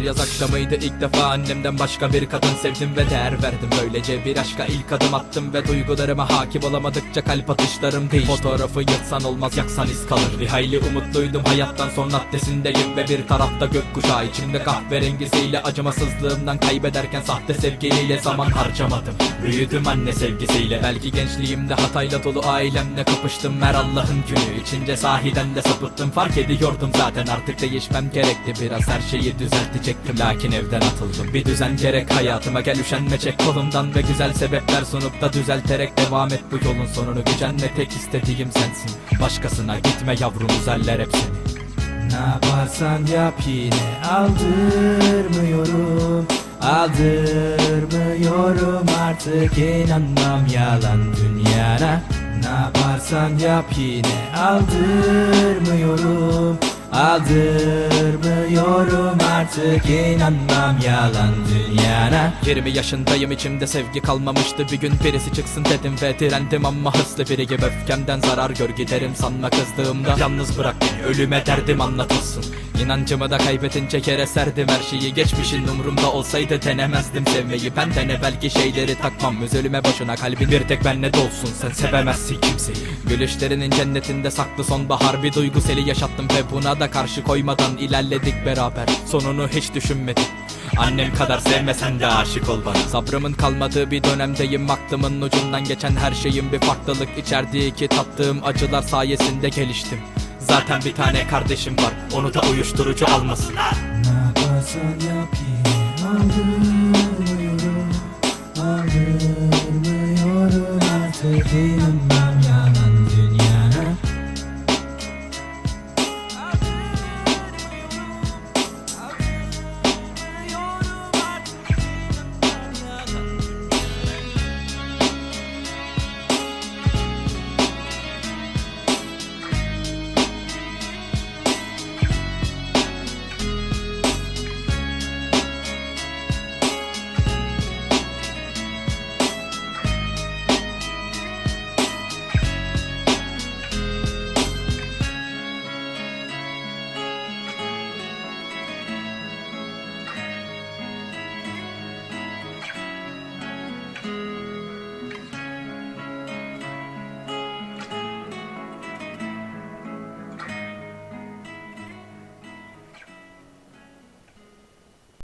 bir yaz akşamıydı ilk defa. Annemden başka bir kadın sevdim ve değer verdim. Böylece bir aşka ilk adım attım ve duygularıma hakim olamadıkça kalp atışlarım değişti Fotoğrafı yırtsan olmaz yaksan iz kalır. Bir hayli umutluydum hayattan son raddesindeyim ve bir tarafta gökkuşağı içimde kahverengisiyle acımasızlığımdan kaybederken sahte sevgiliyle zaman harcamadım. Büyüdüm anne sevgisiyle belki gençliğimde hatayla dolu ailemle kapıştım. Her Allah'ın günü içince sahiden de sapıttım. Fark ediyordum zaten artık değişmem gerekti. Biraz her şeyi düzeltecektim lakin evden atıldım. Bir düzen gerek hayatıma gel üşenme çek kolumdan ve güzel sebepler sunup da düzelterek devam et. Bu yolun sonunu gücenme tek istediğim sensin. Başkasına gitme yavrum üzerler hep seni ne yaparsan yap yine aldırmıyorum Aldırmıyorum artık. İnanmam yalan dünyana. Ne yaparsan yap yine aldırmıyorum Aldırmıyorum artık inanmam yalan dünyana. 20 yaşındayım içimde sevgi kalmamıştı. Bir gün birisi çıksın dedim ve direndim. Ama hırslı biri gibi Öfkemden zarar gör giderim sanma kızdığımda. Yalnız bırak beni ölüme derdim anlatılsın. İnancımı da kaybedince yere serdim. Her şeyi Geçmişin umurumda olsaydı denemezdim sevmeyi. Benden evvelki şeyleri takmam Üzülüme boşuna. Kalbin bir tek benle dolsun Sen sevemezsin kimseyi. Gülüşlerinin cennetinde saklı sonbahar Bir duygu seli yaşattım ve buna da karşı koymadan ilerledik beraber. Sonunu hiç düşünmedim. Annem kadar sevmesen de aşık ol bana Sabrımın kalmadığı bir dönemdeyim. Aklımın ucundan geçen her şeyin bir farklılık içerdiği ki tattığım acılar sayesinde geliştim. Zaten bir tane kardeşim var. Onu da uyuşturucu almasın. Ne yaparsan yap yine